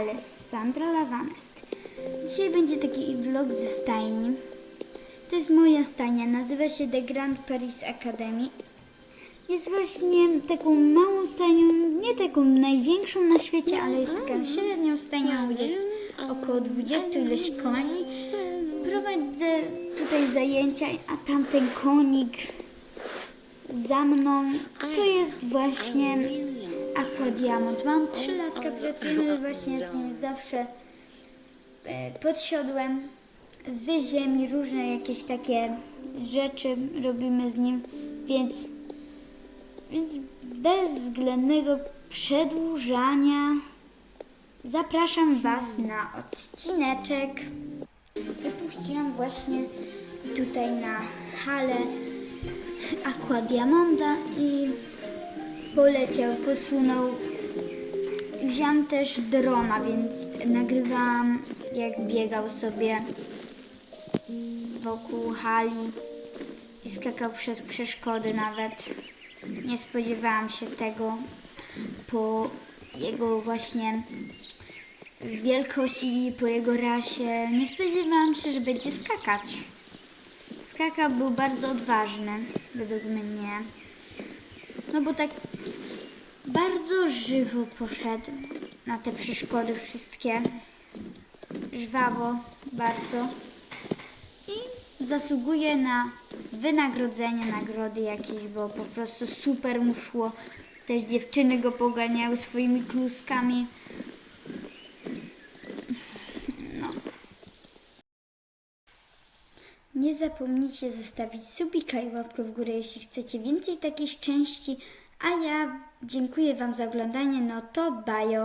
Alessandra Lavanest. Dzisiaj będzie taki vlog ze stajni. To jest moja stajnia, nazywa się The Grand Paris Academy. Jest właśnie taką małą stajnią, nie taką największą na świecie, ale jest taką średnią stajnią, gdzie jest około 20 ileś koni. Prowadzę tutaj zajęcia, a tamten konik za mną to jest właśnie Aqua Diamond. Mam 3 latka, pracujemy właśnie z nim zawsze e, pod siodłem, z ziemi, różne jakieś takie rzeczy robimy z nim, więc, więc bez względnego przedłużania zapraszam Was na odcineczek. Wypuściłam właśnie tutaj na halę Aqua Diamonda i poleciał, posunął. Wziąłem też drona, więc nagrywałam jak biegał sobie wokół hali i skakał przez przeszkody nawet. Nie spodziewałam się tego po jego właśnie wielkości i po jego rasie. Nie spodziewałam się, że będzie skakać. Skakał był bardzo odważny, według mnie. No bo tak bardzo żywo poszedł na te przeszkody wszystkie. Żwawo bardzo. I zasługuje na wynagrodzenie, nagrody jakieś, bo po prostu super mu szło. Też dziewczyny go poganiały swoimi kluskami. No. Nie zapomnijcie zostawić subika i łapkę w górę, jeśli chcecie więcej takich części. A ja dziękuję Wam za oglądanie. No to bajo.